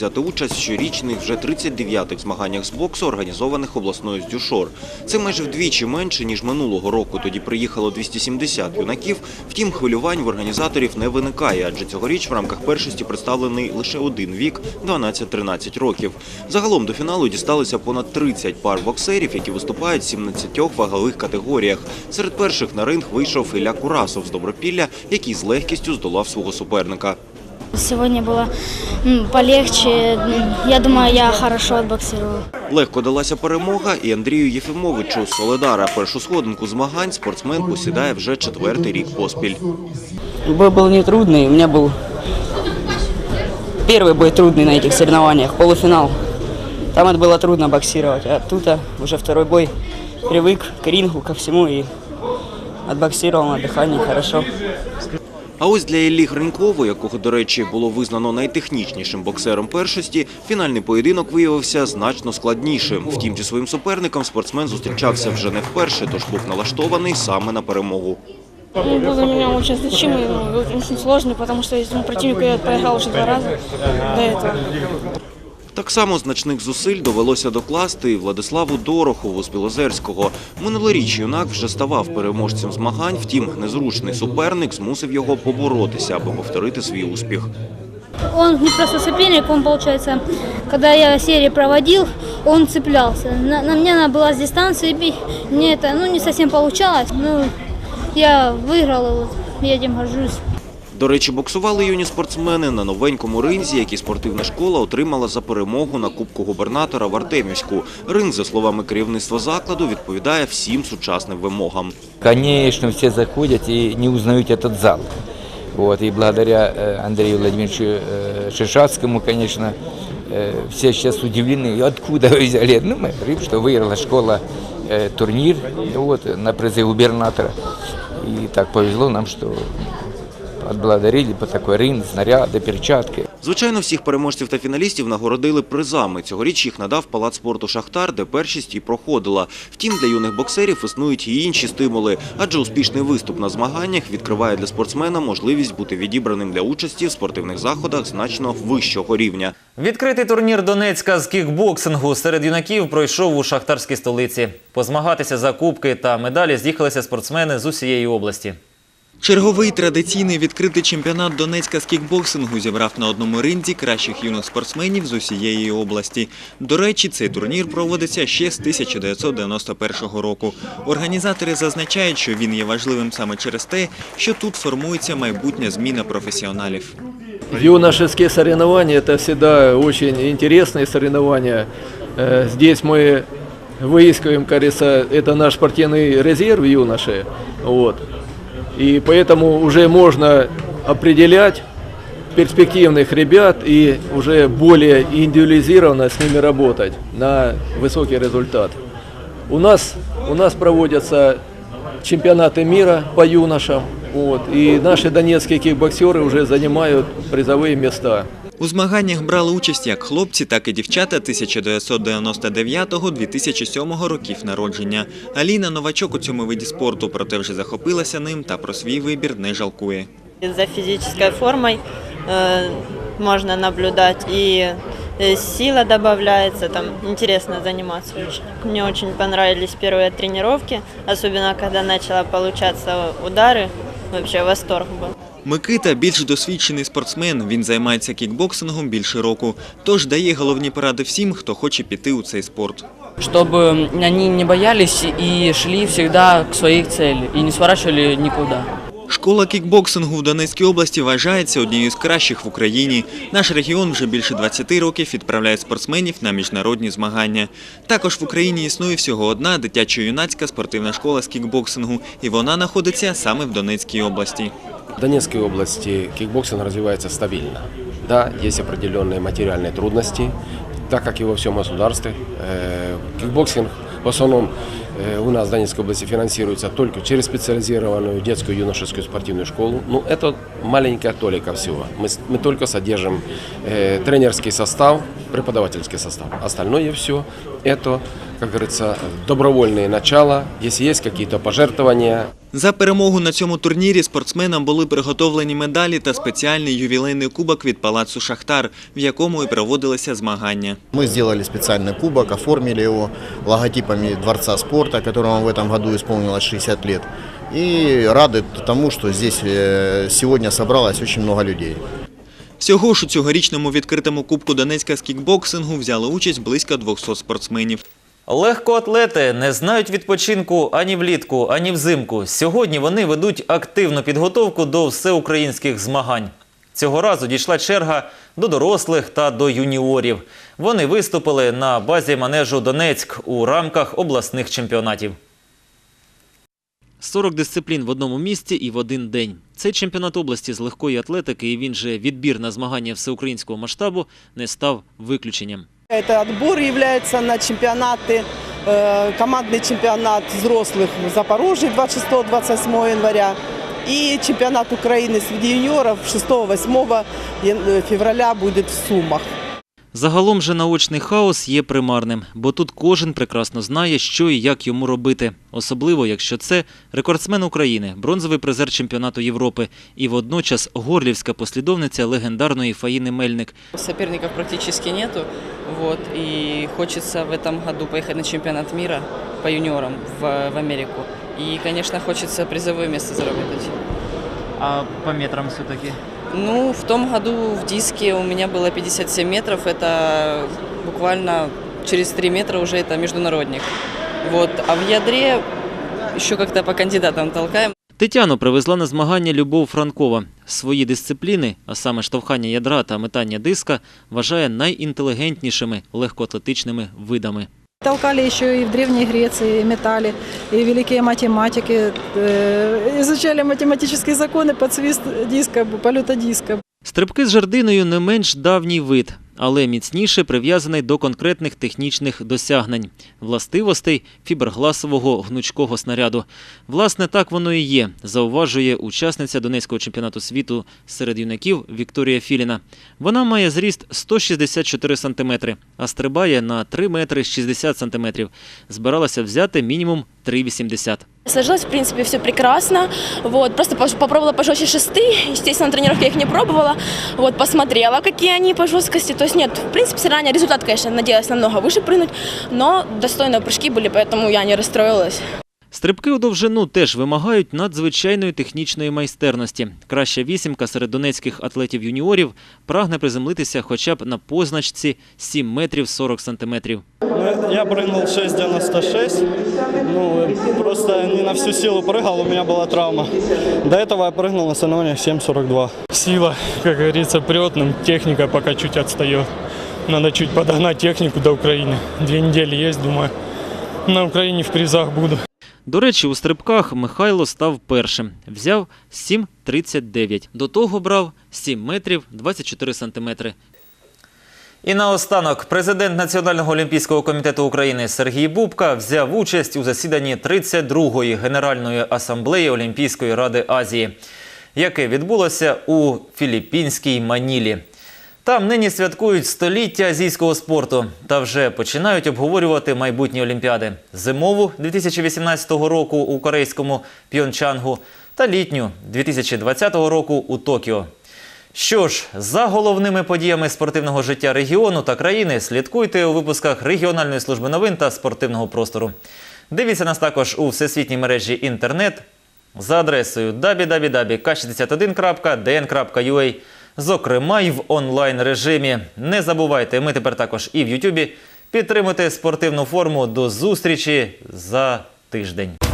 взяти участь в щорічних вже 39-х змаганнях з боксу, організованих обласною з Дюшор. Це майже вдвічі менше, ніж минулого року. Тоді приїхало 270 юнаків. Втім, хвилювань в організаторів не виникає, адже цьогоріч в рамках першості представлений лише один вік – 12-13 років. Загалом до фіналу дісталися понад 30 пар боксерів, які виступають в 17 вагових категоріях. Серед перших на ринг вийшов Ілля Курасов з Добропілля, який з легкістю здолав свого суперника. Сегодня было м, полегче. М, Я думаю, я хорошо отбоксировал. Легко далася перемога і Андрію Єфімовичу з Соледара. Першу сходинку змагань спортсмен посідає вже четвертий рік поспіль. Бой был не трудный. У меня был первый бой трудный на этих соревнованиях, полуфинал. Там это было трудно боксировать, а тут а, уже второй бой привык к рингу, ко всему и отбоксировал на дыхании хорошо. А ось для Іллі Гринькову, якого, до речі, було визнано найтехнічнішим боксером першості, фінальний поєдинок виявився значно складнішим. Втім, зі своїм суперником спортсмен зустрічався вже не вперше, тож був налаштований саме на перемогу. Ну, был для меня очень значимый, ну, очень сложный, потому что этому противнику я проиграл уже два раза до этого. Так само значних зусиль довелося докласти і Владиславу Дорохову з Білозерського. Минулоріч юнак вже ставав переможцем змагань, втім, незручний суперник змусив його поборотися, аби повторити свій успіх. Он не просто соперник, он, получается, когда я серии проводил, он цеплялся. На, на мне надо было с дистанции бить, мне это ну, не совсем получалось. Ну, я выиграл, и вот я этим горжусь. До речі, боксували юні спортсмени на новенькому ринзі, який спортивна школа отримала за перемогу на Кубку губернатора в Артемівську. Ринг, за словами керівництва закладу, відповідає всім сучасним вимогам. Конечно, все заходят и не узнают этот зал. Вот, и благодаря э, Андрею Владимировичу э, Шишацкому, конечно, э, все сейчас удивлены, откуда вы взяли. Ну, мы говорим, что выиграла школа э, турнир вот, на призы губернатора. И так повезло нам, что отблагодарили по такой рынок, снаряды, перчатки. Звичайно, всіх переможців та фіналістів нагородили призами. Цьогоріч їх надав палац спорту Шахтар, де першість і проходила. Втім, для юних боксерів існують і інші стимули, адже успішний виступ на змаганнях відкриває для спортсмена можливість бути відібраним для участі в спортивних заходах значно вищого рівня. Відкритий турнір Донецька з кікбоксингу серед юнаків пройшов у шахтарській столиці. Позмагатися за кубки та медалі з'їхалися спортсмени з усієї області. Черговий традиційний відкритий чемпіонат Донецька з кікбоксингу зібрав на одному ринзі кращих юних спортсменів з усієї області. До речі, цей турнір проводиться ще з 1991 року. Організатори зазначають, що він є важливим саме через те, що тут формується майбутня зміна професіоналів. Юношеские соревнования – это всегда очень интересные соревнования. Э, Здесь мы выискиваем, кажется, это наш спортивный резерв юноши. Вот. И поэтому уже можно определять перспективных ребят и уже более индивидуализированно с ними работать на высокий результат. У нас, у нас проводятся чемпионаты мира по юношам, вот, и наши донецкие кикбоксеры уже занимают призовые места. У змаганнях брали участь як хлопці, так і дівчата 1999-2007 років народження. Аліна новачок у цьому виді спорту, проте вже захопилася ним та про свій вибір не жалкує. За физической формой э, можно наблюдать и э, сила добавляется, там интересно заниматься очень. Мне очень понравились первые тренировки, особенно когда начала получаться удары, вообще восторг был. Микита більш досвідчений спортсмен. Він займається кікбоксингом більше року, тож дає головні поради всім, хто хоче піти у цей спорт. Чтобы они не боялись и шли всегда к своей цели и не сворачивали никуда. Школа кікбоксингу в Донецькій області вважається однією з кращих в Україні. Наш регіон вже більше 20 років відправляє спортсменів на міжнародні змагання. Також в Україні існує всього одна дитячо-юнацька спортивна школа з кікбоксингу, і вона знаходиться саме в Донецькій області. Донецкой области кикбоксинг развивается стабильно. Да, есть определенные материальные трудности, так как и во всем государстве. Э, Кикбоксинг в основном э, у нас в Донецкой области финансируется только через специализированную детскую юношескую спортивную школу. Ну, это маленькая толика всего. Мы, мы только содержим э, тренерский состав, преподавательский состав. Остальное все это как говорится, добровольные начала, если есть какие-то пожертвования, За перемогу на цьому турнірі спортсменам були приготовлені медалі та спеціальний ювілейний кубок від палацу Шахтар, в якому і проводилися змагання. Мы сделали специальный кубок, оформили его логотипами Дворца спорта, которому в этом году исполнилось 60 лет. И рады тому, что здесь э, сегодня собралось очень много людей. Всього ж у цьогорічному відкритому кубку Донецька з кікбоксингу взяли участь близько 200 спортсменів. Легкоатлети не знають відпочинку ані влітку, ані взимку. Сьогодні вони ведуть активну підготовку до всеукраїнських змагань. Цього разу дійшла черга до дорослих та до юніорів. Вони виступили на базі манежу Донецьк у рамках обласних чемпіонатів. 40 дисциплін в одному місці і в один день. Цей чемпіонат області з легкої атлетики і він же відбір на змагання всеукраїнського масштабу не став виключенням. Это отбор является на чемпионаты, э, командный чемпионат взрослых в Запорожье 26-28 января и чемпионат Украины среди юниоров 6-8 ян- февраля будет в Сумах. Загалом же наочний хаос є примарним, бо тут кожен прекрасно знає, що і як йому робити. Особливо, якщо це рекордсмен України, бронзовий призер чемпіонату Європи і водночас горлівська послідовниця легендарної Фаїни Мельник. Соперников практически нету. Вот, и хочется в этом году поехать на чемпионат мира по юниорам в, в Америку. И, конечно, хочется призовое место заработать. А по метрам все-таки? Ну, в том году в диске у меня было 57 метров. Это буквально через 3 метра уже это международник. Вот. А в ядре еще как-то по кандидатам толкаем. Тетяну привезла на змагання Любов Франкова. Свої дисципліни, а саме штовхання ядра та метання диска, вважає найінтелігентнішими легкоатлетичними видами. Толкали еще и в Древней Греции, метали, и великие математики э, изучали математические законы под свист диска, полета диска. Стрибки з жердиною не менш давній вид, але міцніше прив'язаний до конкретних технічних досягнень, властивостей фібергласового гнучкого снаряду. Власне, так воно і є, зауважує учасниця Донецького чемпіонату світу серед юнаків Вікторія Філіна. Вона має зріст 164 сантиметри, а стрибає на 3 метри 60 сантиметрів. Збиралася взяти мінімум 3,80. Сложилось, в принципе, все прекрасно. Вот, просто пош- попробовала пожестче шесты. Естественно, на тренировке я их не пробовала. Вот, посмотрела, какие они по жесткости. То есть нет, в принципе, заранее результат, конечно, надеялась намного выше прыгнуть, но достойные прыжки были, поэтому я не расстроилась. Стрибки у довжину теж вимагають надзвичайної технічної майстерності. Краща вісімка серед донецьких атлетів-юніорів прагне приземлитися хоча б на позначці 7 метрів 40 сантиметрів. Ну, Я прыгнул 6,96. Ну, просто не на всю силу прыгал, у меня была травма. До этого я прыгнул на соревнованиях 7,42. Сила, как говорится, прет, но техника пока чуть отстает. Надо чуть подогнать технику до Украины. Две недели есть, думаю, на Украине в призах буду. До речі, у стрибках Михайло став першим. Взяв 7,39. До того брав 7 метрів 24 сантиметри. І наостанок президент Національного олімпійського комітету України Сергій Бубка взяв участь у засіданні 32-ї Генеральної асамблеї Олімпійської ради Азії, яке відбулося у філіппінській Манілі. Там нині святкують століття азійського спорту та вже починають обговорювати майбутні олімпіади: зимову 2018 року у корейському Пьончангу та літню 2020 року у Токіо. Що ж, за головними подіями спортивного життя регіону та країни слідкуйте у випусках регіональної служби новин та спортивного простору. Дивіться нас також у всесвітній мережі інтернет за адресою www.k61.dn.ua, зокрема й в онлайн режимі. Не забувайте, ми тепер також і в Ютубі. Підтримуйте спортивну форму. До зустрічі за тиждень.